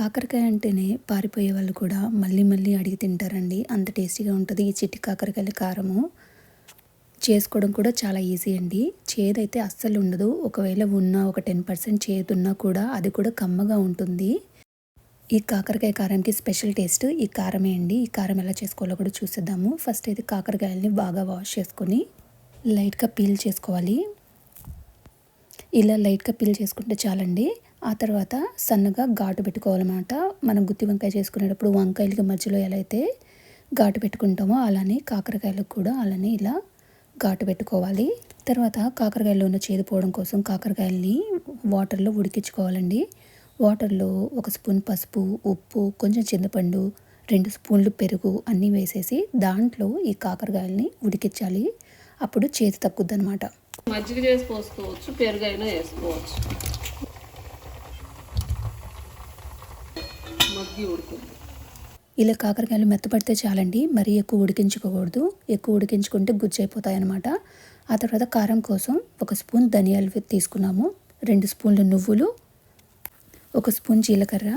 కాకరకాయ అంటేనే పారిపోయే వాళ్ళు కూడా మళ్ళీ మళ్ళీ అడిగి తింటారండి. అంత టేస్టీగా ఉంటుంది ఈ చిట్టి కాకరకాయల కారము. చేసుకోవడం కూడా చాలా ఈజీ అండి. చేదైతే అస్సలు ఉండదు. ఒకవేళ ఉన్నా ఒక టెన్ పర్సెంట్ చేదున్నా కూడా అది కూడా కమ్మగా ఉంటుంది. ఈ కాకరకాయ కారానికి స్పెషల్ టేస్ట్ ఈ కారమే అండి. ఈ కారం ఎలా చేసుకోవాలో కూడా చూసేద్దాము. ఫస్ట్ అయితే కాకరకాయలని బాగా వాష్ చేసుకొని లైట్గా పీల్ చేసుకోవాలి. ఇలా లైట్గా పీల్ చేసుకుంటే చాలండి. ఆ తర్వాత సన్నగా ఘాటు పెట్టుకోవాలన్నమాట. మనం గుత్తి వంకాయ చేసుకునేటప్పుడు వంకాయలకి మధ్యలో ఎలా అయితే ఘాటు పెట్టుకుంటామో అలానే కాకరకాయలకు కూడా అలానే ఇలా ఘాటు పెట్టుకోవాలి. తర్వాత కాకరకాయలో ఉన్న చేదు పోవడం కోసం కాకరకాయలని వాటర్లో ఉడికించుకోవాలండి. వాటర్లో ఒక స్పూన్ పసుపు ఉప్పు కొంచెం చింతపండు రెండు స్పూన్లు పెరుగు అన్నీ వేసేసి దాంట్లో ఈ కాకరకాయలని ఉడికించాలి. అప్పుడు చేతి తక్కుద్ది అనమాట మజ్జిగ చేసి పోసుకోవచ్చు పెరుగైనా వేసుకోవచ్చు మగ్గి ఉడుకుంది ఇలా కాకరకాయలు మెత్తపడితే చాలండి మరీ ఎక్కువ ఉడికించుకోకూడదు. ఎక్కువ ఉడికించుకుంటే గుజ్జైపోతాయన్నమాట. ఆ తర్వాత కారం కోసం ఒక స్పూన్ ధనియాలు తీసుకున్నాము. రెండు స్పూన్లు నువ్వులు ఒక స్పూన్ జీలకర్ర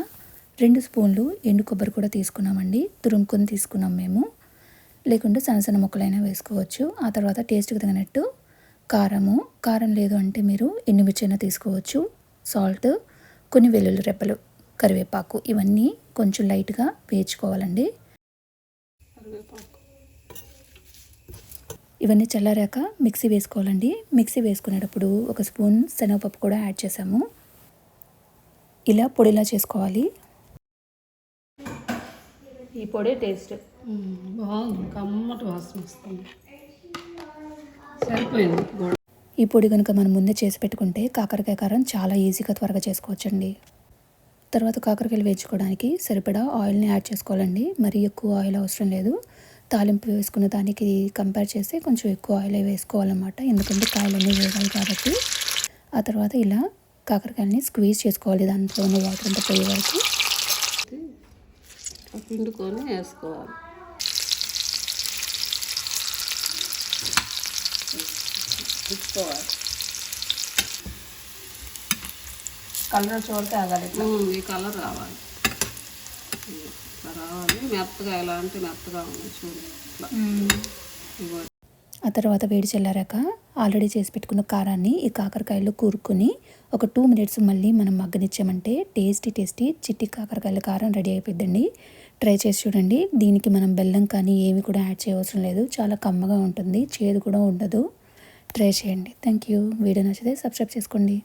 రెండు స్పూన్లు ఎండు కొబ్బరి కూడా తీసుకున్నామండి. తురుముకొని తీసుకున్నాం మేము. లేకుంటే సన్న సన్న ముక్కలైనా వేసుకోవచ్చు. ఆ తర్వాత టేస్ట్కి తగినట్టు కారము కారం లేదు అంటే మీరు ఎండుమిర్చైనా తీసుకోవచ్చు. సాల్ట్ కొన్ని వెల్లుల్లి రెప్పలు కరివేపాకు ఇవన్నీ కొంచెం లైట్గా వేయించుకోవాలండి. కరివేపాకు ఇవన్నీ చల్లారాక మిక్సీ వేసుకోవాలండి. మిక్సీ వేసుకునేటప్పుడు ఒక స్పూన్ శనగపప్పు కూడా యాడ్ చేసాము. ఇలా పొడిలా చేసుకోవాలి. ఈ పొడి టేస్ట్. బాగుంది. కమ్మటి వాసన వస్తుంది. సరిపోయింది. ఈ పొడి కనుక మనం ముందే చేసి పెట్టుకుంటే కాకరకాయ కారం చాలా ఈజీగా త్వరగా చేసుకోవచ్చండి. తర్వాత కాకరకాయలు వేయించుకోవడానికి సరిపడా ఆయిల్ని యాడ్ చేసుకోవాలండి. మరీ ఎక్కువ ఆయిల్ అవసరం లేదు. తాలింపు వేసుకున్న దానికి కంపేర్ చేస్తే కొంచెం ఎక్కువ ఆయిల్ వేసుకోవాలన్నమాట. ఎందుకంటే కాయలన్నీ వేగాలి కాబట్టి. ఆ తర్వాత ఇలా కాకరకాయలని స్క్వీజ్ చేసుకోవాలి దాంట్లో ఉన్న వాటర్ అంతా పోయే వరకు. పిండుకొని వేసుకోవాలి. కలర్ వచ్చే ఆగాలి ఈ కలర్ రావాలి. రావాలి. మెత్తగా ఎలాంటి మెత్తగా ఉంది చూడు ఇట్లా. ఇగో ఆ తర్వాత వేడి చల్లారాక ఆల్రెడీ చేసి పెట్టుకున్న కారాన్ని ఈ కాకరకాయలో కూరుకొని ఒక టూ మినిట్స్ మళ్ళీ మనం మగ్గనిచ్చామంటే టేస్టీ టేస్టీ చిట్టి కాకరకాయల కారం రెడీ అయిపోద్దండి ట్రై చేసి చూడండి. దీనికి మనం బెల్లం కానీ ఏమి కూడా యాడ్ చేయవసరం లేదు. చాలా కమ్మగా ఉంటుంది. చేదు కూడా ఉండదు. ట్రై చేయండి. Thank you. వీడియో నచ్చితే సబ్స్క్రైబ్ చేసుకోండి.